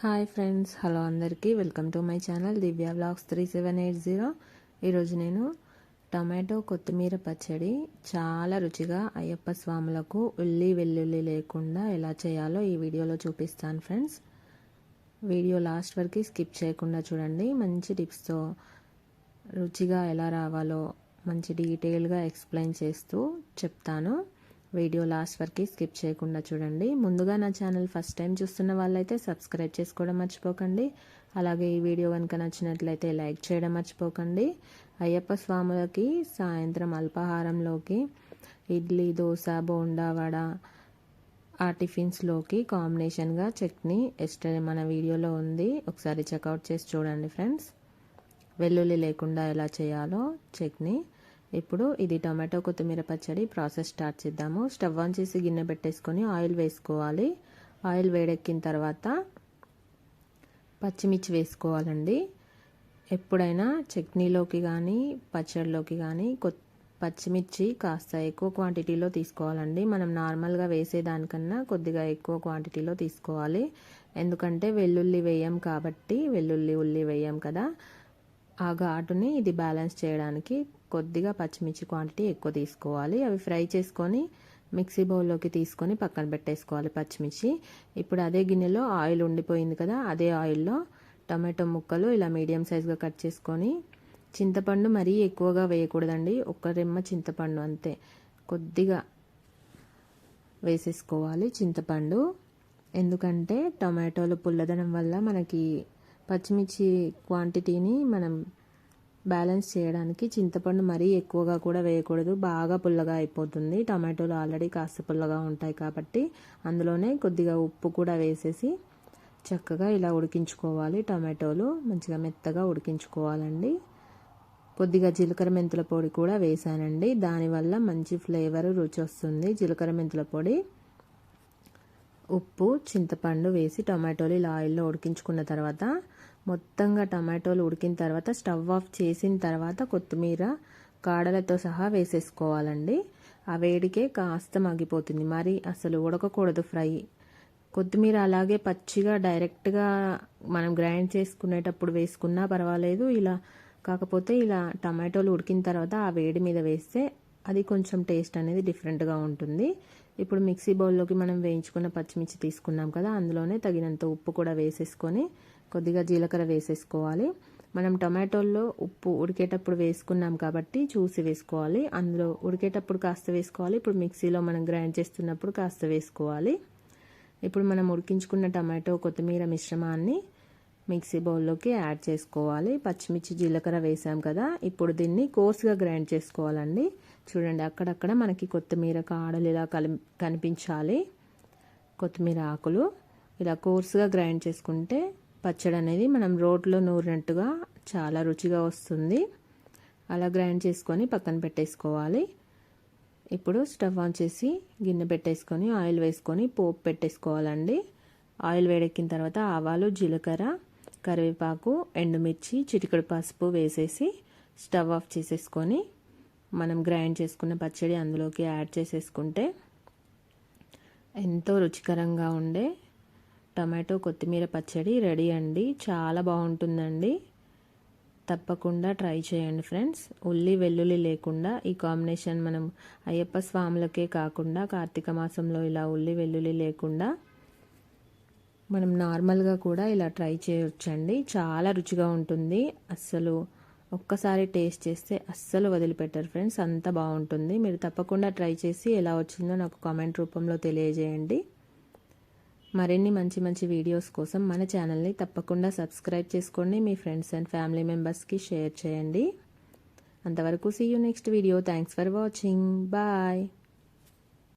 Hi friends hello అందరికీ. Welcome to my channel Divya blogs three seven eight zero. ఈరోజు నేను tomato కొత్తిమీర పచ్చడి చాలా రుచిగా అయ్యప్ప స్వాములకు ఉల్లి వెల్లుల్లి లేకుండా ఎలా చేయాలో ఈ వీడియోలో చూపిస్తాను ఫ్రెండ్స్. వీడియో లాస్ట్ వరకు స్కిప్ చేయకుండా చూడండి. మంచి టిప్స్తో రుచిగా ఎలా రావాలో మంచి డీటెయిల్గా ఎక్స్ప్లెయిన్ చేస్తూ చెప్తాను. వీడియో లాస్ట్ వరకు స్కిప్ చేయకుండా చూడండి. ముందుగా నా ఛానల్ ఫస్ట్ టైం చూస్తున్న వాళ్ళైతే సబ్స్క్రైబ్ చేసుకోవడం మర్చిపోకండి. అలాగే ఈ వీడియో కనుక నచ్చినట్లయితే లైక్ చేయడం మర్చిపోకండి. అయ్యప్ప స్వాములకి సాయంత్రం అల్పాహారంలోకి ఇడ్లీ దోశ బోండా వడ ఆ టిఫిన్స్లోకి కాంబినేషన్గా చట్నీ ఎస్టే మన వీడియోలో ఉంది. ఒకసారి చెక్అవుట్ చేసి చూడండి ఫ్రెండ్స్. వెల్లుల్లి లేకుండా ఎలా చేయాలో చట్నీ. ఇప్పుడు ఇది టొమాటో కొత్తిమీర పచ్చడి. ప్రాసెస్ స్టార్ట్ చేద్దాము. స్టవ్ ఆన్ చేసి గిన్నె పెట్టేసుకొని ఆయిల్ వేసుకోవాలి. ఆయిల్ వేడెక్కిన తర్వాత పచ్చిమిర్చి వేసుకోవాలండి. ఎప్పుడైనా చట్నీలోకి కానీ పచ్చడిలోకి కానీ కొత్త పచ్చిమిర్చి కాస్త ఎక్కువ క్వాంటిటీలో తీసుకోవాలండి. మనం నార్మల్గా వేసేదానికన్నా కొద్దిగా ఎక్కువ క్వాంటిటీలో తీసుకోవాలి. ఎందుకంటే వెల్లుల్లి వేయం కాబట్టి వెల్లుల్లి ఉల్లి వేయం కదా. ఆ ఘాటుని ఇది బ్యాలెన్స్ చేయడానికి కొద్దిగా పచ్చిమిర్చి క్వాంటిటీ ఎక్కువ తీసుకోవాలి. అవి ఫ్రై చేసుకొని మిక్సీ బౌల్లోకి తీసుకొని పక్కన పెట్టేసుకోవాలి పచ్చిమిర్చి. ఇప్పుడు అదే గిన్నెలో ఆయిల్ ఉండిపోయింది కదా అదే ఆయిల్లో టమాటో ముక్కలు ఇలా మీడియం సైజ్గా కట్ చేసుకొని చింతపండు మరీ ఎక్కువగా వేయకూడదండి. ఒక్క రెమ్మ చింతపండు అంతే. కొద్దిగా వేసేసుకోవాలి చింతపండు. ఎందుకంటే టమాటోలు పుల్లదనం వల్ల మనకి పచ్చిమిర్చి క్వాంటిటీని మనం బ్యాలెన్స్ చేయడానికి చింతపండు మరీ ఎక్కువగా కూడా వేయకూడదు. బాగా పుల్లగా అయిపోతుంది. టమాటోలు ఆల్రెడీ కాస్త పుల్లగా ఉంటాయి కాబట్టి అందులోనే కొద్దిగా ఉప్పు కూడా వేసేసి చక్కగా ఇలా ఉడికించుకోవాలి టమాటోలు. మంచిగా మెత్తగా ఉడికించుకోవాలండి. కొద్దిగా జీలకర్ర మెంతుల పొడి కూడా వేసానండి. దానివల్ల మంచి ఫ్లేవర్ రుచి వస్తుంది. జీలకర్ర మెంతుల పొడి ఉప్పు చింతపండు వేసి టమాటోలు ఇలా ఆయిల్లో ఉడికించుకున్న తర్వాత మొత్తంగా టమాటోలు ఉడికిన తర్వాత స్టవ్ ఆఫ్ చేసిన తర్వాత కొత్తిమీర కాడలతో సహా వేసేసుకోవాలండి. ఆ వేడికే కాస్త మగ్గిపోతుంది. మరి అసలు ఉడకకూడదు ఫ్రై. కొత్తిమీర అలాగే పచ్చిగా డైరెక్ట్గా మనం గ్రైండ్ చేసుకునేటప్పుడు వేసుకున్నా పర్వాలేదు. ఇలా కాకపోతే ఇలా టమాటోలు ఉడికిన తర్వాత ఆ వేడి మీద వేస్తే అది కొంచెం టేస్ట్ అనేది డిఫరెంట్గా ఉంటుంది. ఇప్పుడు మిక్సీ బౌల్లోకి మనం వేయించుకున్న పచ్చిమిర్చి తీసుకున్నాం కదా అందులోనే తగినంత ఉప్పు కూడా వేసేసుకొని కొద్దిగా జీలకర్ర వేసేసుకోవాలి. మనం టొమాటోల్లో ఉప్పు ఉడికేటప్పుడు వేసుకున్నాం కాబట్టి చూసి వేసుకోవాలి. అందులో ఉడికేటప్పుడు కాస్త వేసుకోవాలి. ఇప్పుడు మిక్సీలో మనం గ్రైండ్ చేస్తున్నప్పుడు కాస్త వేసుకోవాలి. ఇప్పుడు మనం ఉడికించుకున్న టమాటో కొత్తిమీర మిశ్రమాన్ని మిక్సీ బౌల్లోకి యాడ్ చేసుకోవాలి. పచ్చిమిర్చి జీలకర్ర వేసాం కదా. ఇప్పుడు దీన్ని కోర్సుగా గ్రైండ్ చేసుకోవాలండి. చూడండి అక్కడక్కడ మనకి కొత్తిమీర కాడలు ఇలా కలి కనిపించాలి. కొత్తిమీర ఆకులు ఇలా కోర్సుగా గ్రైండ్ చేసుకుంటే పచ్చడి అనేది మనం రోట్లో నూరినట్టుగా చాలా రుచిగా వస్తుంది. అలా గ్రైండ్ చేసుకొని పక్కన పెట్టేసుకోవాలి. ఇప్పుడు స్టవ్ ఆన్ చేసి గిన్నె పెట్టేసుకొని ఆయిల్ వేసుకొని పోపు పెట్టేసుకోవాలండి. ఆయిల్ వేడెక్కిన తర్వాత ఆవాలు జీలకర్ర కరివేపాకు ఎండుమిర్చి చిటికడు పసుపు వేసేసి స్టవ్ ఆఫ్ చేసేసుకొని మనం గ్రైండ్ చేసుకున్న పచ్చడి అందులోకి యాడ్ చేసేసుకుంటే ఎంతో రుచికరంగా ఉండే టమాటో కొత్తిమీర పచ్చడి రెడీ అండి. చాలా బాగుంటుందండి. తప్పకుండా ట్రై చేయండి ఫ్రెండ్స్. ఉల్లి వెల్లుల్లి లేకుండా ఈ కాంబినేషన్ మనం అయ్యప్ప స్వాములకే కాకుండా కార్తీక మాసంలో ఇలా ఉల్లి వెల్లుల్లి లేకుండా మనం నార్మల్గా కూడా ఇలా ట్రై చేయొచ్చండి. చాలా రుచిగా ఉంటుంది. అస్సలు ఒక్కసారి టేస్ట్ చేస్తే అస్సలు వదిలిపెట్టరు ఫ్రెండ్స్. అంత బాగుంటుంది. మీరు తప్పకుండా ట్రై చేసి ఎలా వచ్చిందో నాకు కామెంట్ రూపంలో తెలియజేయండి. మరిన్ని మంచి మంచి వీడియోస్ కోసం మన ఛానల్ని తప్పకుండా సబ్స్క్రైబ్ చేసుకోండి. మీ ఫ్రెండ్స్ అండ్ ఫ్యామిలీ మెంబర్స్కి షేర్ చేయండి. అంతవరకు see you next video thanks for watching bye